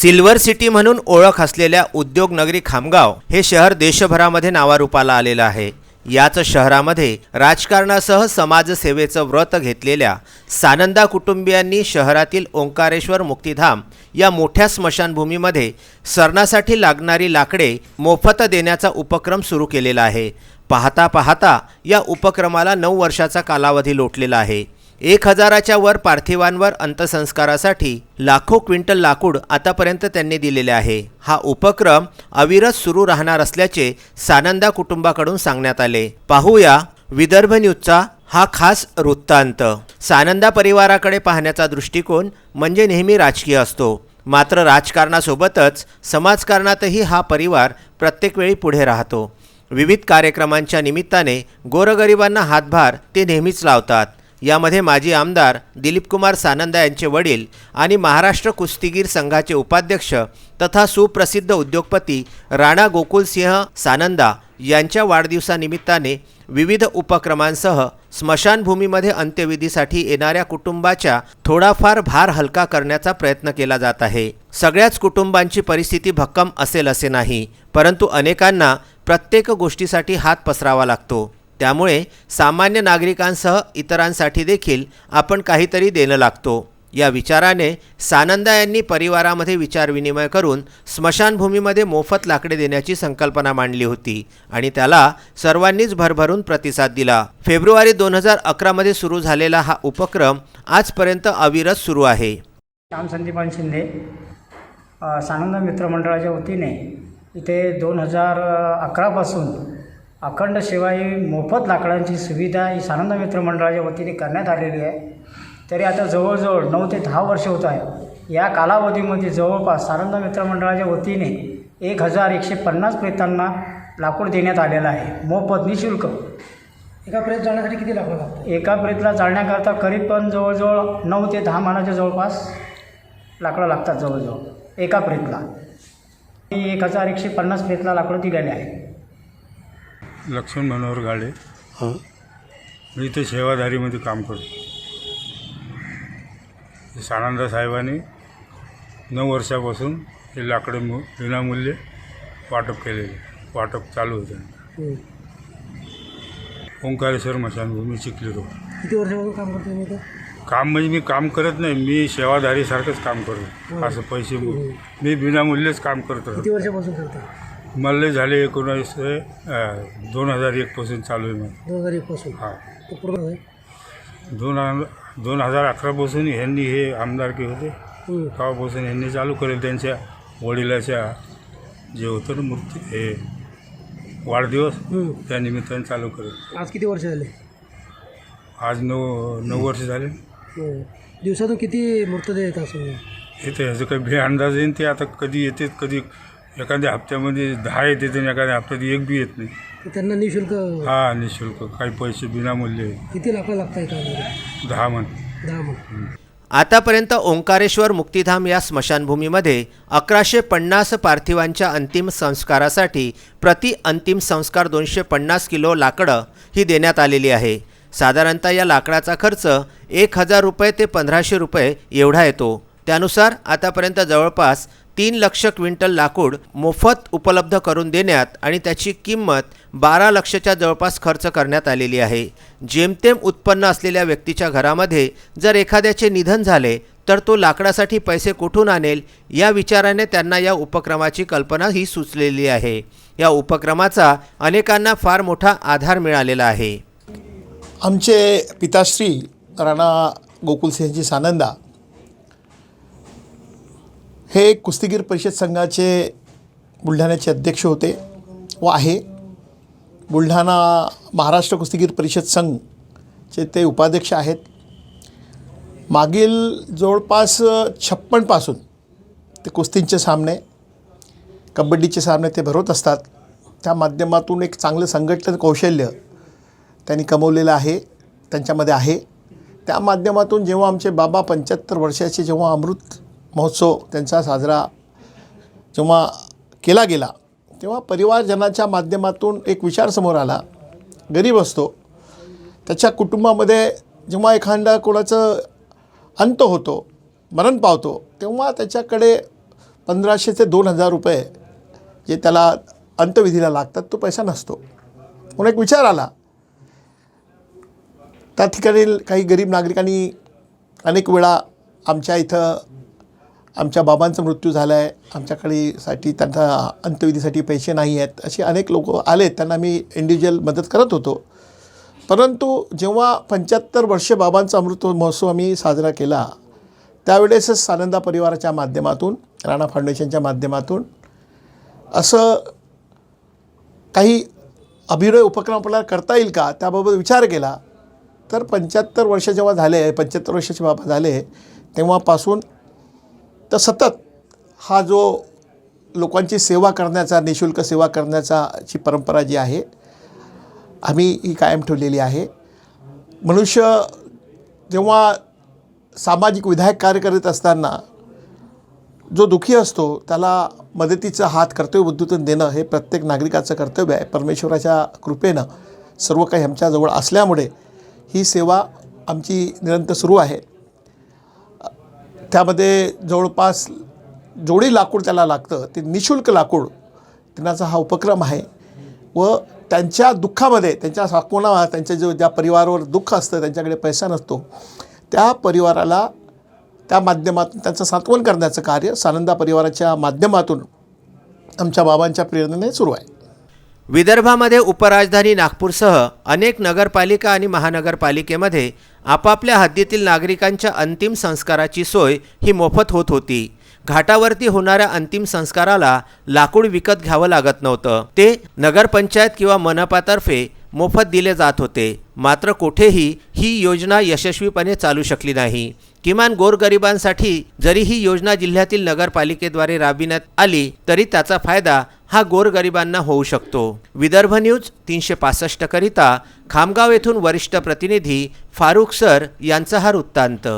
Silver city म्हणून ओळख असलेल्या उद्योगनगरी खामगाव हे शहर देशभरामध्ये नावारूपाला आलेलं आहे. याच शहरामध्ये राजकारणासह समाजसेवेचं व्रत घेतलेल्या सानंदा कुटुंबियांनी शहरातील ओंकारेश्वर मुक्तिधाम या मोठ्या स्मशानभूमीमध्ये सरणासाठी लागणारी लाकडे मोफत देण्याचा उपक्रम सुरू केलेला आहे. पाहता पाहता या उपक्रमाला नऊ वर्षाचा कालावधी लोटलेला आहे. एक हजाराच्या वर पार्थिवांवर अंत्यसंस्कारासाठी लाखो क्विंटल लाकूड आतापर्यंत त्यांनी दिलेले आहे. हा उपक्रम अविरत सुरू राहणार असल्याचे सानंदा कुटुंबाकडून सांगण्यात आले. पाहूया विदर्भ न्यूजचा हा खास वृत्तांत. सानंदा परिवाराकडे पाहण्याचा दृष्टिकोन म्हणजे नेहमी राजकीय असतो. मात्र राजकारणासोबतच समाजकारणातही हा परिवार प्रत्येक वेळी पुढे राहतो. विविध कार्यक्रमांच्या निमित्ताने गोरगरिबांना हातभार ते नेहमीच लावतात. यामध्ये माजी आमदार दिलीपकुमार सानंदा यांचे वडील आणि महाराष्ट्र कुस्तीगीर संघाचे उपाध्यक्ष तथा सुप्रसिद्ध उद्योगपती राणा गोकुलसिंह सानंदा यांच्या वाढदिवसानिमित्ताने विविध उपक्रमांसह स्मशानभूमीमध्ये अंत्यविधीसाठी येणाऱ्या कुटुंबाच्या थोडाफार भार हलका करण्याचा प्रयत्न केला जात आहे. सगळ्याच कुटुंबांची परिस्थिती भक्कम असेल असे नाही परंतु अनेकांना प्रत्येक गोष्टीसाठी हात पसरावा लागतो. त्यामुळे सामान्य नागरिकांसह इतरांसाठी देखील आपण काहीतरी देणं लागतो. या विचाराने सानंदा यांनी परिवारामध्ये विचारविनिमय करून स्मशानभूमीमध्ये मोफत लाकडे देण्याची संकल्पना मांडली होती आणि त्याला सर्वांनीच भरभरून प्रतिसाद दिला. फेब्रुवारी दोन हजार अकरामध्ये सुरू झालेला हा उपक्रम आजपर्यंत अविरत सुरू आहे. श्याम संदीपान शिंदे सानंदा मित्रमंडळाच्या वतीने इथे दोन हजार अकरापासून अखंड सेवा ही मोफत लाकडांची सुविधा ही सानंद मित्रमंडळाच्या वतीने करण्यात आलेली आहे. तरी आता जवळजवळ नऊ ते दहा वर्ष होत आहे. या कालावधीमध्ये जवळपास सानंद मित्रमंडळाच्या वतीने एक हजार एकशे पन्नास प्रेतांना लाकूड देण्यात आलेलं आहे. मोफत निशुल्क. एका प्रेत जाण्यासाठी किती लाकडं लागतात एका प्रेतला जाळण्याकरता करीब पण जवळजवळ नऊ ते दहा मानाच्या जवळपास लाकडं लागतात जवळजवळ. एका प्रेतला. एक हजार एकशे पन्नास प्रेतला लाकडं दिलेले आहे. लक्ष्मण मनोहर गाडे. मी इथे सेवाधारीमध्ये काम करतो. सानंदा साहेबांनी नऊ वर्षापासून हे लाकडे मु विनामूल्य वाटप केलेले वाटप चालू होतं. ओंकारेश्वर मशानभूमी चिखली रोड. किती वर्षापासून काम करतो इथं? काम म्हणजे मी काम करत नाही मी सेवाधारीसारखंच काम करतो. असं पैसे मु- मी विनामूल्यच काम करतो किती वर्षापासून करता मला झाले एकोणावीसशे दोन हजार एकपासून चालू आहे मग. दोन हजार एकपासून हां. तो पूर्ण आहे दोन हज- दोन हजार अकरापासून ह्यांनी हे आमदारकी होते. हम्म. तेव्हापासून यांनी चालू करेल त्यांच्या वडिलाच्या जे होतं ना मूर्ती हे वाढदिवस हम्म. त्या निमित्ताने चालू करेल आज किती वर्ष झाले? आज नऊ नऊ वर्ष झाले. हम्म. दिवसातून किती मृतदेह येतात असं? येते ह्याचं काही भे अंदाज येईन ते आता कधी येते कधी एखाद्या हप्त्यामध्ये दहा येते आणि एखाद्या हप्त्यात एक बी येत नाही. तर त्यांना निशुल्क हा निशुल्क. काही पैसे विनामूल्य आहे. किती लाकडं लागतात दहा म्हण दहा मग आतापर्यंत ओंकारेश्वर मुक्तिधाम या स्मशानभूमीमध्ये अकराशे पन्नास पार्थिवांच्या अंतिम संस्कारासाठी प्रति अंतिम संस्कार दोनशे पन्नास किलो लाकडं ही देण्यात आलेली आहे. साधारणतः या लाकडाचा खर्च एक हजार रुपये ते पंधराशे रुपये एवढा येतो. त्यानुसार आतापर्यंत जवळपास तीन लक्ष क्विंटल लाकूड मोफत उपलब्ध करून देण्यात आणि त्याची किंमत बारा लक्षच्या जवळपास खर्च करण्यात आलेली आहे. जेमतेम उत्पन्न असलेल्या व्यक्तीच्या घरामध्ये जर एखाद्याचे निधन झाले तर तो लाकडासाठी पैसे कुठून आणेल या विचाराने त्यांना या उपक्रमाची कल्पना ही सुचलेली आहे. या उपक्रमाचा अनेकांना फार मोठा आधार मिळालेला आहे. आमचे पिताश्री राणा गोकुलसिंहजी सानंदा हे कुस्तीगीर परिषद संघाचे बुलढाण्याचे अध्यक्ष होते व आहे. बुलढाणा महाराष्ट्र कुस्तीगीर परिषद संघचे ते उपाध्यक्ष आहेत. मागील जवळपास छप्पनपासून ते कुस्तींचे सामने कबड्डीचे सामने ते भरवत असतात. त्या माध्यमातून एक चांगलं संघटन कौशल्य त्यांनी कमवलेलं आहे त्यांच्यामध्ये आहे. त्या माध्यमातून जेव्हा आमचे बाबा पंच्याहत्तर वर्षाचे जेव्हा अमृत महोत्सव त्यांचा साजरा जेव्हा केला गेला तेव्हा परिवारजनाच्या माध्यमातून एक विचार समोर आला. गरीब असतो. त्याच्या कुटुंबामध्ये जेव्हा एखादा कोणाचं अंत होतो मरण पावतो तेव्हा त्याच्याकडे पंधराशे ते दोन हजार रुपये जे त्याला अंतविधीला लागतात तो पैसा नसतो. म्हणून एक विचार आला. त्या ठिकाणी काही गरीब नागरिकांनी अनेक वेळा आमच्या इथं आमच्या बाबांचा मृत्यू झाला आहे आमच्याकडे साठी त्यांचा अंत्यविधीसाठी पैसे नाही आहेत. असे अनेक लोक आले. त्यांना मी इंडिव्हिज्युअल मदत करत होतो. परंतु जेव्हा पंच्याहत्तर वर्षे बाबांचा अमृत महोत्सव आम्ही साजरा केला त्यावेळेसच सानंदा परिवाराच्या माध्यमातून राणा फाउंडेशनच्या माध्यमातून असं काही अभिनय उपक्रम आपल्याला करता येईल का त्याबाबत विचार केला. तर पंच्याहत्तर वर्ष जेव्हा झाले पंच्याहत्तर वर्षाचे बाबा झाले तेव्हापासून तर सतत हा जो लोकांची सेवा करण्याचा निशुल्क सेवा करण्याचा जी परंपरा जी आहे आम्ही ही कायम ठेवलेली आहे. मनुष्य जेव्हा सामाजिक विधायक कार्य करीत असताना जो दुःखी असतो त्याला मदतीचा हात कर्तव्यबुद्धीतून देणं हे प्रत्येक नागरिकाचं कर्तव्य आहे. परमेश्वराच्या कृपेनं सर्व काही आमच्याजवळ असल्यामुळे ही सेवा आमची निरंतर सुरू आहे. त्यामध्ये जवळपास जेवढी लाकूड त्याला लागतं ते निशुल्क लाकूड देण्याचा हा उपक्रम आहे. व त्यांच्या दुःखामध्ये त्यांच्या साकोणा त्यांच्या जो ज्या परिवारावर दुःख असतं त्यांच्याकडे पैसा नसतो त्या परिवाराला त्या माध्यमातून त्यांचं सांत्वन करण्याचं कार्य सानंदा परिवाराच्या माध्यमातून आमच्या बाबांच्या प्रेरणेने सुरू आहे. विदर्भामध्ये उपराजधानी नागपूरसह अनेक नगरपालिका आणि महानगरपालिकेमध्ये आपापल्या हद्दीतील नागरिकांच्या अंतिम संस्काराची सोय ही मोफत होत होती. घाटावरती होणाऱ्या अंतिम संस्काराला लाकूड विकत घ्यावं लागत नव्हतं. ते नगरपंचायत किंवा मनपातर्फे मोफत दिले जात होते. मात्र कुठेही ही योजना यशस्वीपणे चालू शकली नाही. किमान गोरगरिबांसाठी जरी ही योजना जिल्ह्यातील नगरपालिकेद्वारे राबविण्यात आली तरी त्याचा फायदा हा गोरगरिबांना होऊ शकतो. विदर्भ न्यूज तीनशे पासष्ट करिता खामगाव येथून वरिष्ठ प्रतिनिधी फारुख सर यांचा हा वृत्तांत.